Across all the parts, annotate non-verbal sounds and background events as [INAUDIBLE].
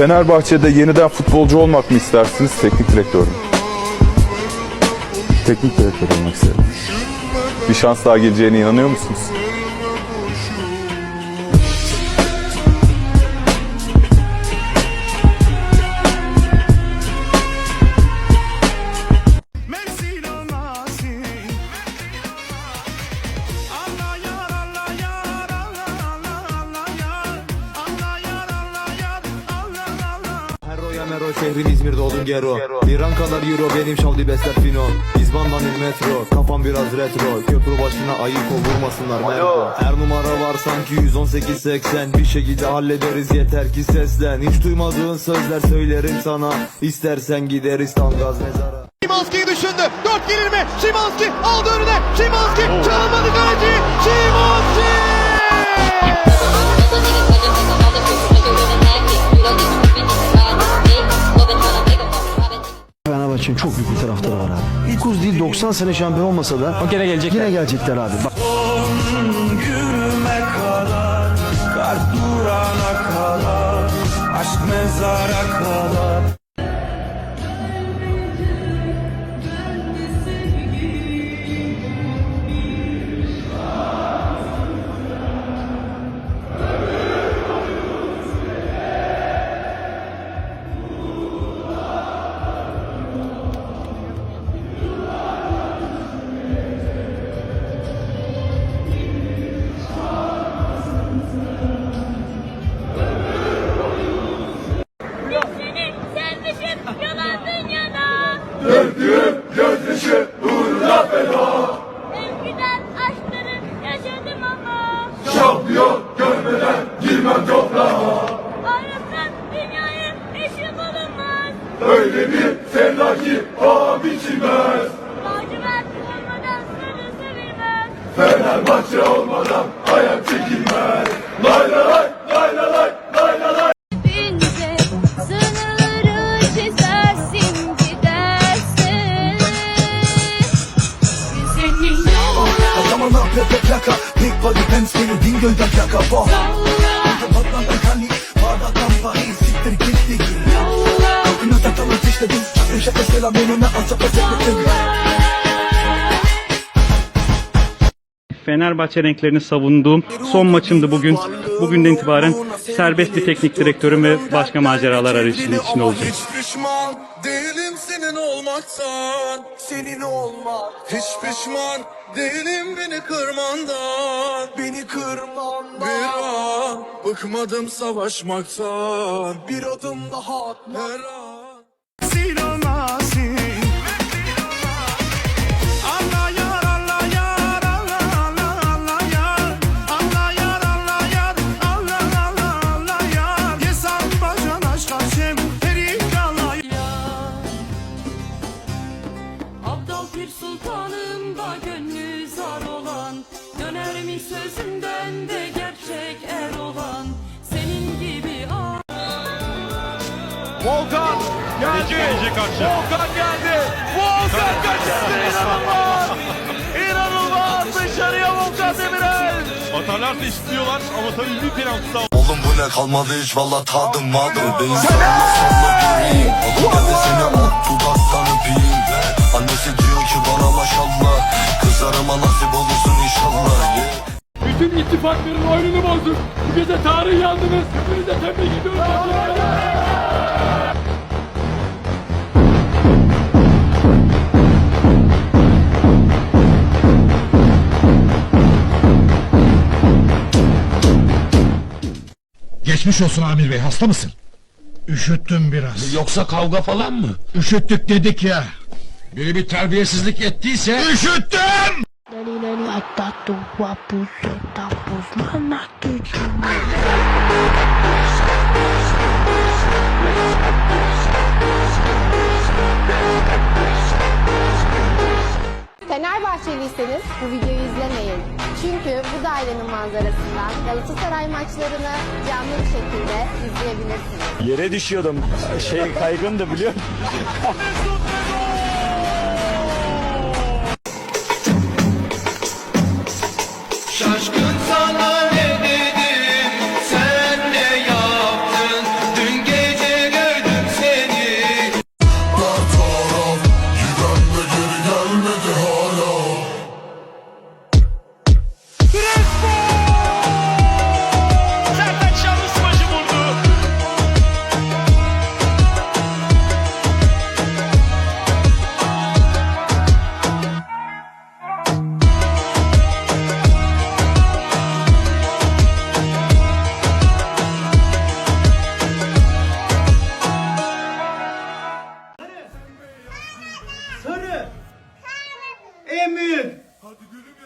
Fenerbahçe'de yeniden futbolcu olmak mı istersiniz, teknik direktör mü? Teknik direktör olmak isterim. Bir şans daha geleceğine inanıyor musunuz? Mero şehrin İzmir'de oldum gero Bir an kadar euro benim şavli besler fino İzban'dan il metro kafam biraz retro Köprü başına ayık ol vurmasınlar merdo Her numara var sanki 118-80 Bir şekilde hallederiz yeter ki seslen Hiç duymadığın sözler söylerim sana İstersen gideriz tam gaz mezara Şimanski'yi düşündü. Dört gelir mi? Şimanski aldı önüne. Şimanski çalınmadı kaleci. Şimanski! Fenerbahçe'nin çok büyük bir taraftarı var abi. İlk uz değil 90 sene şampiyon olmasa da O gene gelecek. yine gelecekler abi. Bak, Böyle bir felaket abi biçilmez Lacivert olmadan sırrı sevilmez Fenerbahçe olmadan ayak çekilmez. Lay lay lay lay lay lay ah, plaka. Big body ateşledim, çakın şaka selam önüme alçak sekretim Fenerbahçe renklerini savunduğum son maçımdı bugün. Bugünden itibaren serbest bir teknik direktörüm ve başka maceralar arayışının içinde olacağım. Hiç pişman değilim senin olmaktan Senin olmak. Hiç pişman değilim beni kırmandan Beni kırmandan. Bir an bıkmadım savaşmaktan Bir adım daha atmak. Her an Atarlarsa istiyorlar ama tabii bir penaltı daha Oğlum bu ne? Kalmadı hiç. Valla tadım madım Beyin salla salla gireyim Oğlum gel de seni at dudaktan öpeyim Annesi diyor ki bana maşallah. Kızlarıma nasip olursun inşallah. Yeah. Bütün ittifakların oyununu bozduk. Bu gece tarih yazdınız. Hepinize tebrik ediyorum. Geçmiş olsun Amir Bey hasta mısın? Üşüttüm biraz. Yoksa kavga falan mı? Üşüttük dedik ya. Biri bir terbiyesizlik ettiyse... Üşüttüm! Tapus Fenerbahçeliyseniz bu videoyu izlemeyin. Çünkü bu dairenin manzarasından Galatasaray maçlarını canlı bir şekilde izleyebilirsiniz. Yere düşüyordum. Şey kaygındı biliyor musun? [LAUGHS] Emir. Hadi gülüm.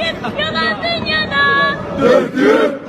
Kardeşim yalan dünyada. Döktüğüm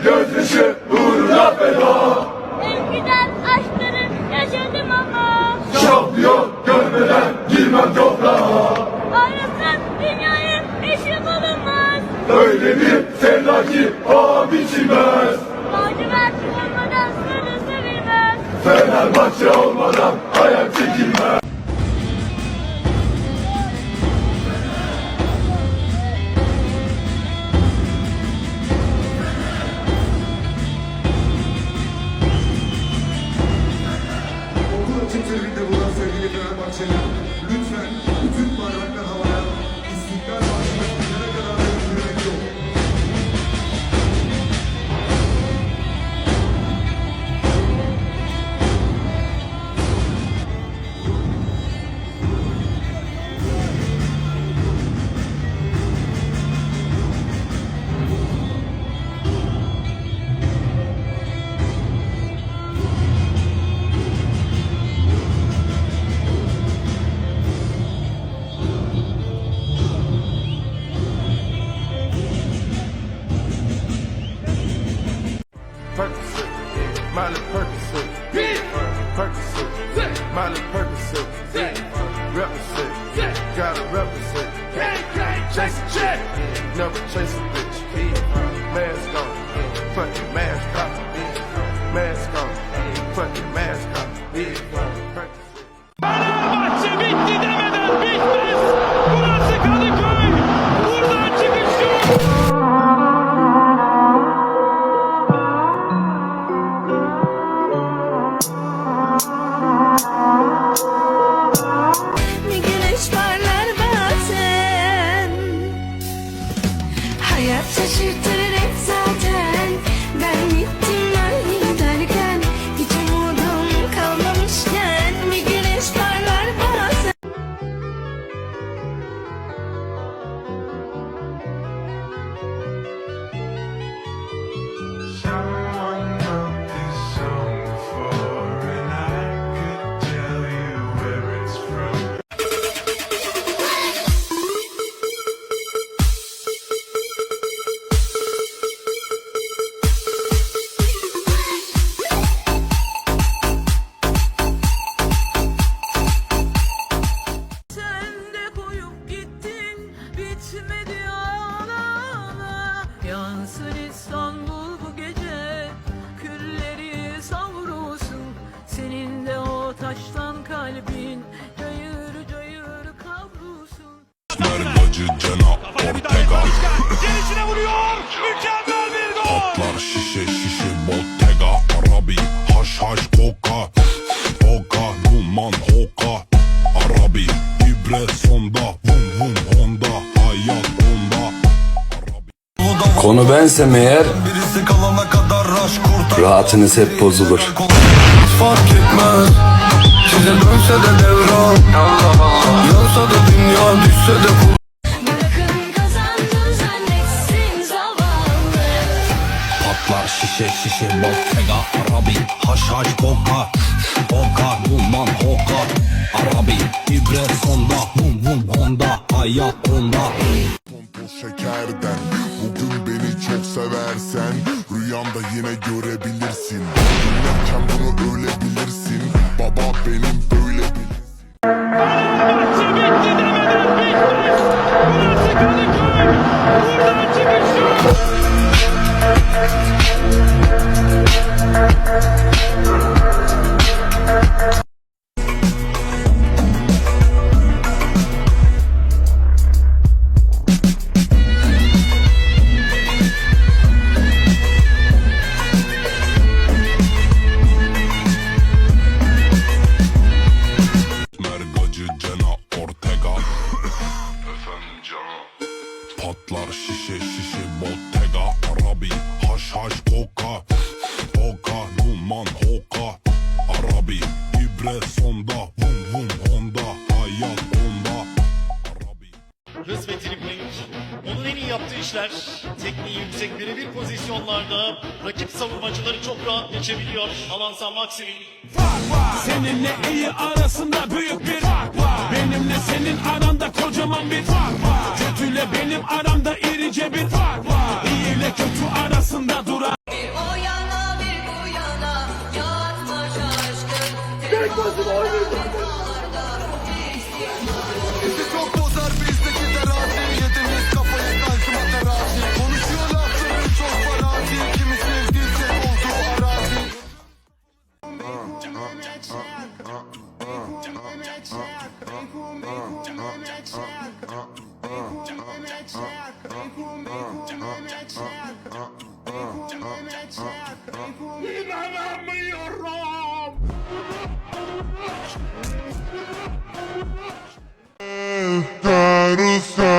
Mask on, fucking mask off. Percocet. Fenerbahçe bitti demeden bitmez. Burası Kadıköy. Buradan çıkış yok. Bir güneş parlar bazen Hayat şaşırtır hep zaten Yansın İstanbul bu gece? Külleri savrulsun. Senin de o taştan kalbin cayır cayır kavrulsun. Acı cana Ortega. Gelişine vuruyor. Mükemmel bir gol. Patlar şişe şişe Bottega Arabi Haş haş koka Oka duman hoka Arabi İbre sonda Vum Konu bensem eğer Birisi kalana kadar raş kurtar. rahatınız hep bozulur. Fark etmez. Size dönse de devran. Yansa da dünya düşse de Patlar şişe şişe Bottega Arabi Haş haş koka Oka duman hoka Arabi İbre sonda Vum vum Honda Hayat onda Pompon şekerden seversen Rüyamda yine görebilirsin. Dinlerken bunu öyle bilirsin Baba benim böyle bilirsin yüksek birebir pozisyonlarda. Rakip savunmacıları çok rahat geçebiliyor. Alansa Maximin. Seninle iyi arasında büyük bir fark var. Benimle senin aranda kocaman bir fark var. Kötüyle benim aramda irice bir fark var. İyi ile kötü arasında duran O yana bir bu yana Yatma şaşkın. Bizi Gotta say